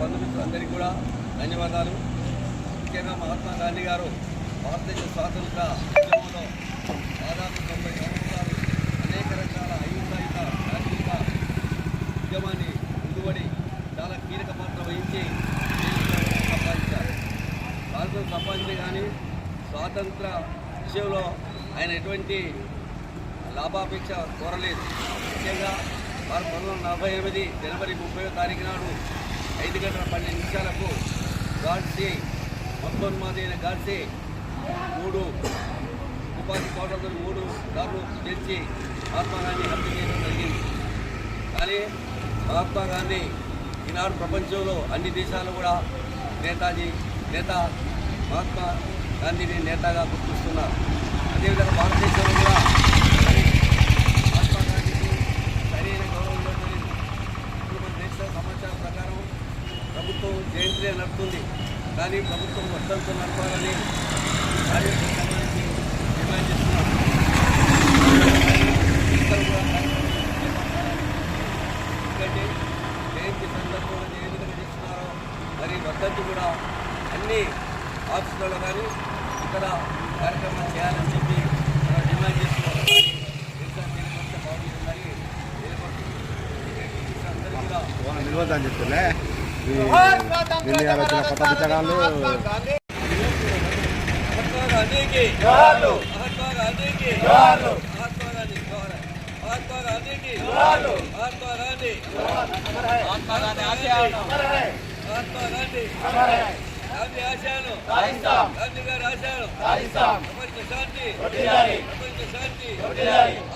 బంధుమిత్రులందరికీ కూడా ధన్యవాదాలు. ముఖ్యంగా మహాత్మా గాంధీ గారు భారతదేశ స్వాతంత్ర ఉద్యమంలో దాదాపు తొంభై సంవత్సరాలు అనేక రకాల అహింసాయుత శారీరక ఉద్యమాన్ని ముందుబడి చాలా కీలక పాత్ర వహించి సంపాదించారు. స్వాతంత్రం సంపాదించే కానీ స్వాతంత్ర విషయంలో ఆయన ఎటువంటి లాభాపేక్ష కోరలేదు. ముఖ్యంగా వారు పంతొమ్మిది వందల నలభై ఎనిమిది జనవరి ముప్పై తారీఖు నాడు ఐదు గంటల పన్నెండు నిమిషాలకు గాడ్సే మొత్తోన్మాదైన గాడ్సే మూడు ఉపాధి కోటలతో మూడు దారులు తెచ్చి మహాత్మా గాంధీ హత్య చేయడం జరిగింది. కానీ మహాత్మా గాంధీ ఈనాడు ప్రపంచంలో అన్ని దేశాలు కూడా నేతాజీ నేత మహాత్మా గాంధీని నేతగా గుర్తిస్తున్నారు. అదేవిధంగా భారతీయ కూడా మరి మహాత్మా గాంధీకి సరైన గౌరవం ఇవ్వలేదు ఇప్పుడు మన దేశ సమాచారం ప్రకారం ప్రభుత్వం జయంతినే నడుపుతుంది. కానీ ప్రభుత్వం వర్షంతో నడపాలని కార్యక్రమం డిమాండ్ చేస్తున్నారు ఎందుకంటే జయంతి సందర్భంలో ఏ విధంగా చేస్తున్నారో మరి వర్ధంతి కూడా అన్ని ఆఫీసులలో కానీ ఇక్కడ కార్యక్రమాలు చేయాలని చెప్పి మనం డిమాండ్ చేస్తున్నారు దేశాన్ని నిలబడితే బాగుంటుందని నిలబడుతుంది అందరూ నిలవద్దని చెప్తులే దీన్ని ఆలోచన కొత్త జోహార్లు మహాత్మా గాంధీ గారి ప్రపంచ శాంతి. శాంతి